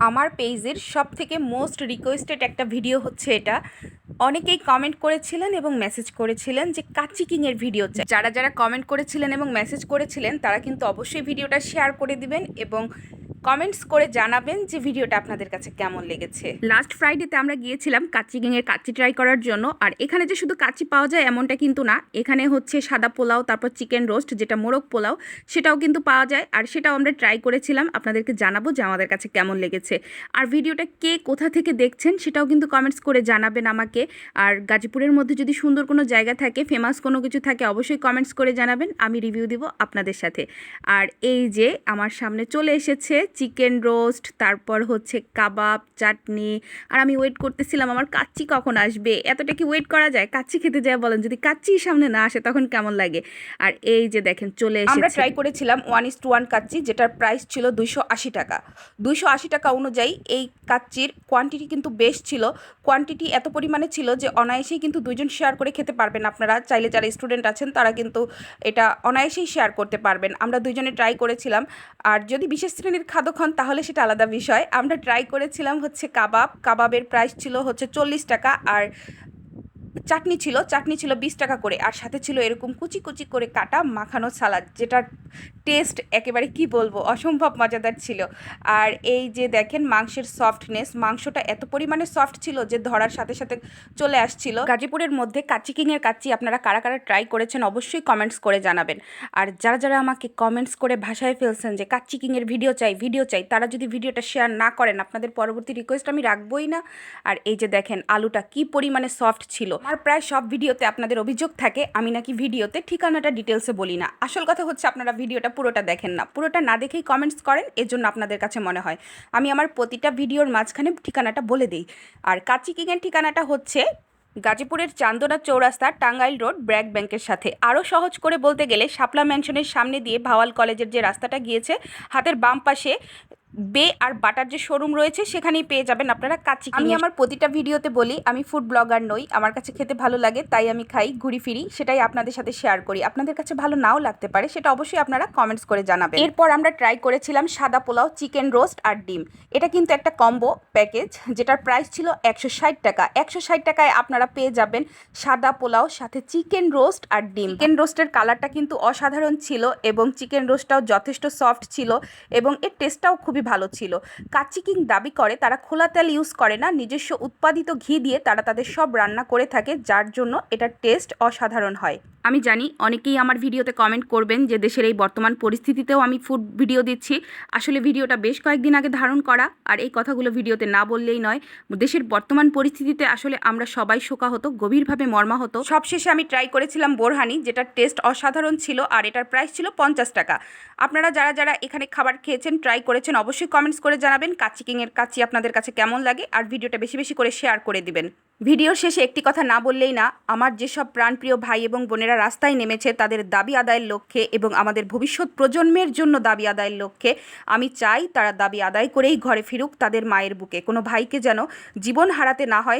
আমার পেজের সব থেকে মোস্ট রিকোয়েস্টেড একটা ভিডিও হচ্ছে এটা। অনেকেই কমেন্ট করেছিলেন এবং মেসেজ করেছিলেন যে কাচি কিংয়ের ভিডিও চাই যারা যারা কমেন্ট করেছিলেন এবং মেসেজ করেছিলেন, তারা কিন্তু অবশ্যই ভিডিওটা শেয়ার করে দিবেন এবং কমেন্টস করে জানাবেন যে ভিডিওটা আপনাদের কাছে কেমন লেগেছে। লাস্ট ফ্রাইডেতে আমরা গিয়েছিলাম কাচ্চি কিংয়ের কাচ্চি ট্রাই করার জন্য, আর এখানে যে শুধু কাচ্চি পাওয়া যায় এমনটা কিন্তু না। এখানে হচ্ছে সাদা পোলাও, তারপর চিকেন রোস্ট যেটা মোরগ পোলাও, সেটাও কিন্তু পাওয়া যায়। আর সেটাও আমরা ট্রাই করেছিলাম, আপনাদেরকে জানাব যে আমাদের কাছে কেমন লেগেছে। আর ভিডিওটা কে কোথা থেকে দেখছেন সেটাও কিন্তু কমেন্টস করে জানাবেন আমাকে। আর গাজীপুরের মধ্যে যদি সুন্দর কোনো জায়গা থাকে ফেমাস কোনো কিছু থাকে, অবশ্যই কমেন্টস করে জানাবেন। আমি রিভিউ দিব আপনাদের সাথে। আর এই যে আমার সামনে চলে এসেছে চিকেন রোস্ট তারপর হচ্ছে কাবাব চাটনি। আর আমি ওয়েট করতেছিলাম আমার কাচ্চি কখন আসবে? এতটা কি ওয়েট করা যায়? কাচ্চি খেতে যায় বলেন যদি কাচ্চি সামনে না আসে তখন কেমন লাগে? আর এই যে দেখেন চলে এসে আমরা ট্রাই করেছিলাম ওয়ান ইস টু ওয়ান কাচ্চি যেটার প্রাইস ছিল দুইশো আশি টাকা। দুইশো আশি টাকা অনুযায়ী এই কাচ্চির কোয়ান্টিটি কিন্তু বেশ ছিল। কোয়ান্টিটি এত পরিমাণে ছিল যে অনায়াসেই কিন্তু দুইজন শেয়ার করে খেতে পারবেন। আপনারা চাইলে যারা স্টুডেন্ট আছেন তারা কিন্তু এটা অনায়াসেই শেয়ার করতে পারবেন। আমরা দুইজনে ট্রাই করেছিলাম। আর যদি বিশেষ শ্রেণির খাদ্য খান তাহলে সেটা আলাদা বিষয়। আমরা ট্রাই করেছিলাম হচ্ছে কাবাব। কাবাবের প্রাইস ছিল হচ্ছে চল্লিশ টাকা আর চাটনি ছিল চাটনি ছিল বিশ টাকা করে। আর সাথে ছিল এরকম কুচি কুচি করে কাটা মাখানো সালাদ, যেটার টেস্ট একেবারে কি বলব, অসম্ভব মজাদার ছিল। আর এই যে দেখেন মাংসের সফটনেস মাংসটা এত পরিমাণে সফট ছিল যে ধরার সাথে সাথে চলে আসছিল। গাজীপুরের মধ্যে কাচ্চি কিংয়ের কাচ্চি আপনারা কারা কারা ট্রাই করেছেন অবশ্যই কমেন্টস করে জানাবেন। আর যারা যারা আমাকে কমেন্টস করে ভাষায় ফেলছেন যে কাচ্চি কিংয়ের ভিডিও চাই ভিডিও চাই, তারা যদি ভিডিওটা শেয়ার না করেন, আপনাদের পরবর্তী রিকোয়েস্ট আমি রাখবই না। আর এই যে দেখেন আলুটা কি পরিমাণে সফট ছিল। আর প্রায় সব ভিডিওতে আপনাদের অভিযোগ থাকে, আমি নাকি ভিডিওতে ঠিকানাটা ডিটেলসে বলি না। আসল কথা হচ্ছে আপনারা ভিডিওটা পুরোটা দেখেন না। পুরোটা না দেখেই কমেন্টস করেন এর জন্য আপনাদের কাছে মনে হয়। আমি আমার প্রতিটা ভিডিওর মাঝখানে ঠিকানাটা বলে দিই। আর কাচি কিংয়ের ঠিকানাটা হচ্ছে গাজীপুরের চান্দনা চৌরাস্তা, টাঙ্গাইল রোড, ব্র্যাক ব্যাংকের সাথে। আরও সহজ করে বলতে গেলে, শাপলা ম্যানশনের সামনে দিয়ে ভাওয়াল কলেজের যে রাস্তাটা গিয়েছে, হাতের বাম পাশে বে আর বাটার যে শোরুম রয়েছে সেখানেই পেয়ে যাবেন আপনারা কাচি আমি আমার প্রতিটা ভিডিওতে বলি আমি ফুড ব্লগার নই আমার কাছে খেতে ভালো লাগে তাই আমি খাই ঘুরি ফিরি সেটাই আপনাদের সাথে শেয়ার করি। আপনাদের কাছে ভালো নাও লাগতে পারে সেটা অবশ্যই আপনারা কমেন্টস করে জানাবেন। এরপর আমরা ট্রাই করেছিলাম সাদা পোলাও চিকেন রোস্ট আর ডিম। এটা কিন্তু একটা কম্বো প্যাকেজ যেটার প্রাইস ছিল একশো ষাট টাকা। একশো ষাট টাকায় আপনারা পেয়ে যাবেন সাদা পোলাও সাথে চিকেন রোস্ট আর ডিম। চিকেন রোস্টের কালারটা কিন্তু অসাধারণ ছিল এবং চিকেন রোস্টটাও যথেষ্ট সফট ছিল এবং এর টেস্টটাও খুবই ভালো ছিল। কাচ্চি কিং দাবি করে, তারা খোলা তেল ইউজ করে না, নিজস্ব উৎপাদিত ঘি দিয়ে তারা তাদের সব রান্না করে থাকে, যার জন্য এটার টেস্ট অসাধারণ হয়। আমি জানি, অনেকেই আমার ভিডিওতে কমেন্ট করবেন যে দেশের এই বর্তমান পরিস্থিতিতেও আমি ফুড ভিডিও দিচ্ছি। আসলে ভিডিওটা বেশ কয়েকদিন আগে ধারণ করা, আর এই কথাগুলো ভিডিওতে না বললেই নয়। দেশের বর্তমান পরিস্থিতিতে আসলে আমরা সবাই শোকাহত, গভীরভাবে মর্মা মর্মাহত। সবশেষে আমি ট্রাই করেছিলাম বোরহানি যেটার টেস্ট অসাধারণ ছিল, আর এটার প্রাইস ছিল পঞ্চাশ টাকা। আপনারা যারা যারা এখানে খাবার খেয়েছেন ট্রাই করেছেন অবশ্যই কমেন্টস করে জানাবেন কাচি কিংয়ের কাচি আপনাদের কাছে কেমন লাগে, আর ভিডিওটা বেশি বেশি করে শেয়ার করে দিবেন। ভিডিওর শেষে একটি কথা না বললেই না, আমার যেসব প্রাণপ্রিয় ভাই এবং বোনেরা রাস্তায় নেমেছে, তাদের দাবি আদায়ের লক্ষ্যে এবং আমাদের ভবিষ্যৎ প্রজন্মের জন্য দাবি আদায়ের লক্ষ্যে, আমি চাই তারা দাবি আদায় করেই ঘরে ফিরুক তাদের মায়ের বুকে। কোনো ভাইকে যেন জীবন হারাতে না হয়